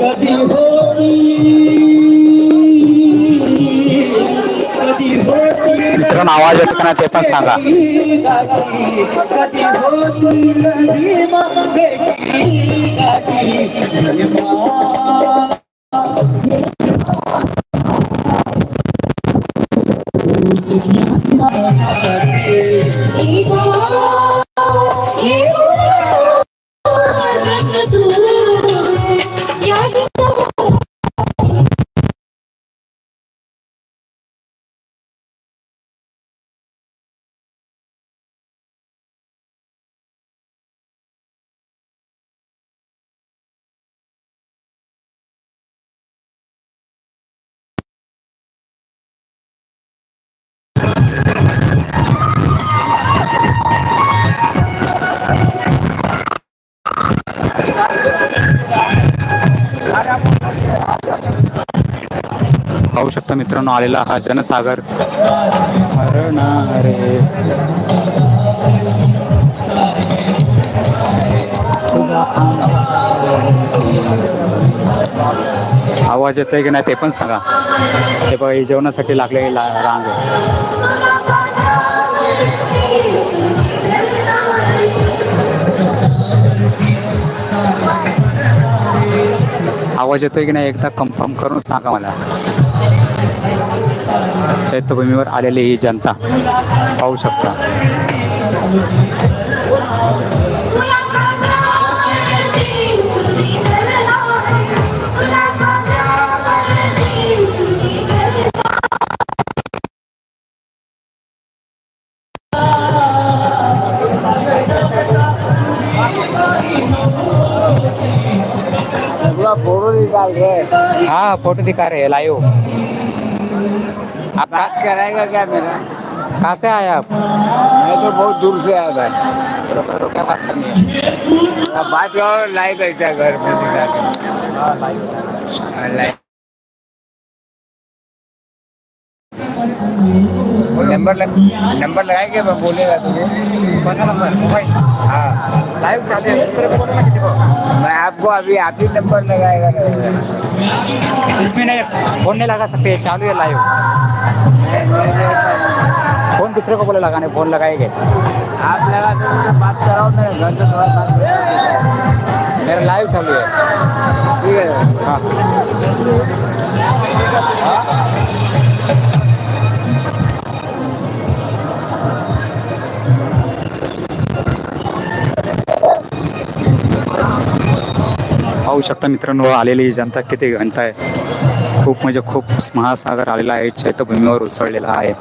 कदी होती मित्रांनो आवाज येतो का ते पण सांगा कधी पाहू शकता मित्रांनो आलेला हा जनसागर. हरणारे. आवाज येतोय की नाही ते पण सांगा. हे बघा जेवणासाठी लागलेली ला- रांग. आवाज येतोय की नाही एकदा कन्फर्म करून सांगा मला. चैत्यभूमीवर आलेली ही जनता पाहू शकता. पूरा फोटो निकाल रहे हाँ फोटो दिखा रहे हैं लाइव आप बात कहाँ कराएगा क्या मेरा कहाँ से आए आप मैं तो बहुत दूर से आया था क्या बात करनी है अब बात और लाइव ऐसा है घर में दिखा के हाँ, लाइव नंबर लग नंबर लगाएँगे मैं बोलेगा तुझे। कौन सा नंबर? मोबाइल? हाँ। लाइव चालू है दूसरे को बोलो ना किसी को? मैं आपको अभी आप ही नंबर लगाएगा इसमें नहीं फ़ोन नहीं लगा सकते चालू है लाइव। फ़ोन दूसरे को बोले लगाने फ़ोन लगाएँगे। आप लगा मुझे बात कराओ मेरे घर से थोड़ा बात मेरा लाइव चालू है। ठीक है। हाँ। पाहू शकता मित्रांनो आलेली ही जनता किती घंटा आहे. खूप म्हणजे खूप महासागर आलेला आहे चैत्यभूमीवर उसळलेला आहे.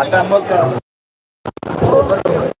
आता मग मत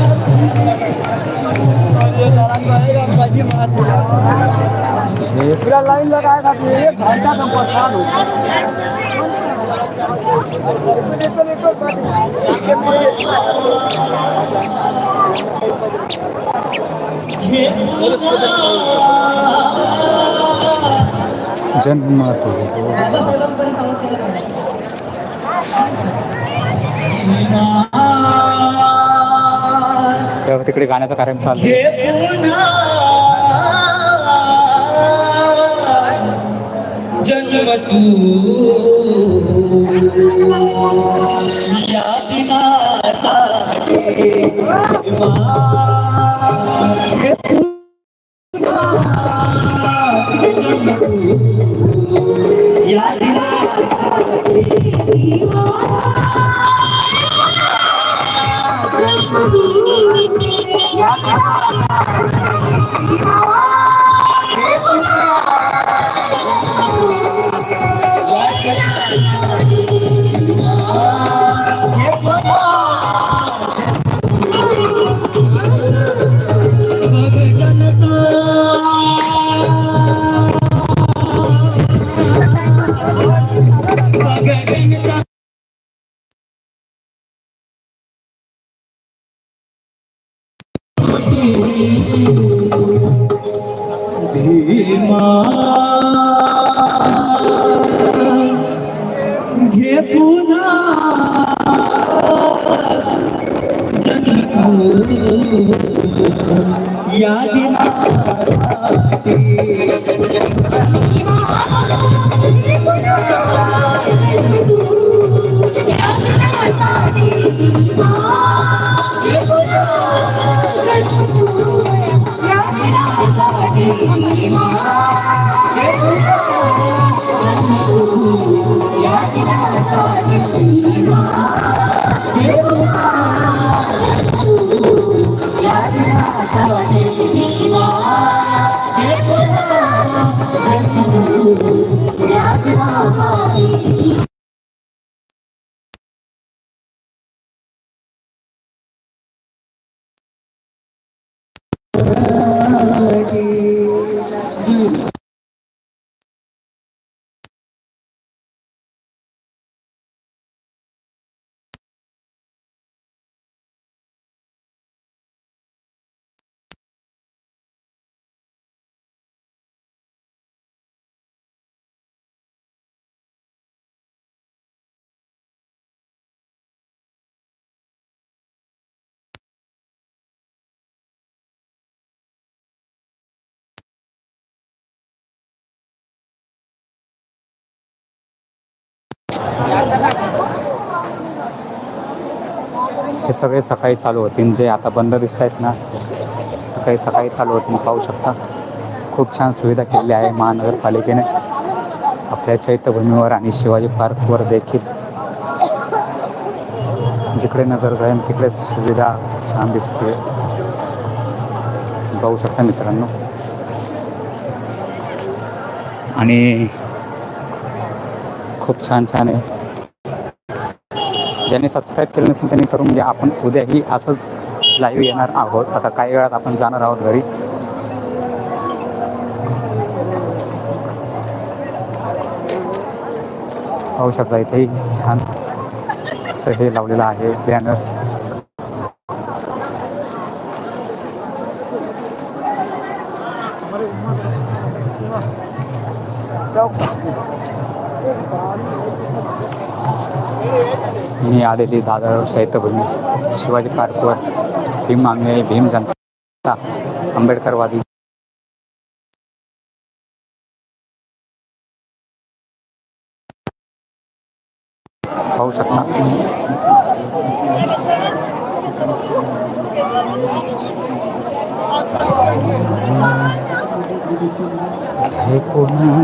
पूरा लाइन लगाएगा तो एक घंटा का परेशान हो जन्म तो मग तिकडे गाण्याचा कार्यक्रम चालू जन्म तू यादि न Yeah. हे सगळे सकाळी चालू होतील जे आता बंद दिसत आहेत ना सकाळी सकाळी चालू होतील पाहू शकता. खूप छान सुविधा केलेली आहे महानगरपालिकेने. आपल्या चैत्यभूमीवर आणि शिवाजी पार्कवर देखील. जिकडे नजर जाईल तिकडे सुविधा छान दिसते पाहू शकता मित्रांनो. आणि खूप छान छान आहे. ज्यांनी सबस्क्राईब केलं नसेल त्यांनी करून घ्या. आपण उद्याही असंच लाईव्ह येणार आहोत. आता काही वेळात आपण जाणार आहोत घरी. पाहू शकता इथेही छान असं हे लावलेलं आहे बॅनर मी आलेली दादा चैत्यभूमी शिवाजी पार्कवर भीम मागणे भीम जनता आंबेडकरवादी. पाहू शकता. हे कोण?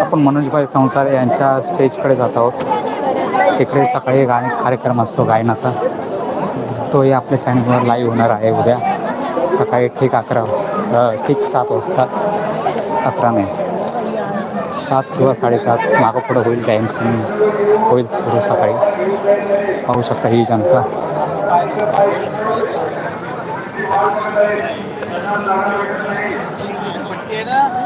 आपण मनोजभाई संसार यांच्या स्टेजकडे जात आहोत. तिकडे सकाळी गाणे कार्यक्रम असतो गायनाचा. तोही आपल्या चॅनलवर लाईव्ह होणार आहे उद्या. सकाळी ठीक अकरा वाजता ठीक सात वाजता. अकरा नाही. सात किंवा साडेसात. मागं पुढं होईल टाईम होईल सुरू सकाळी. पाहू शकता ही जनता. Yeah.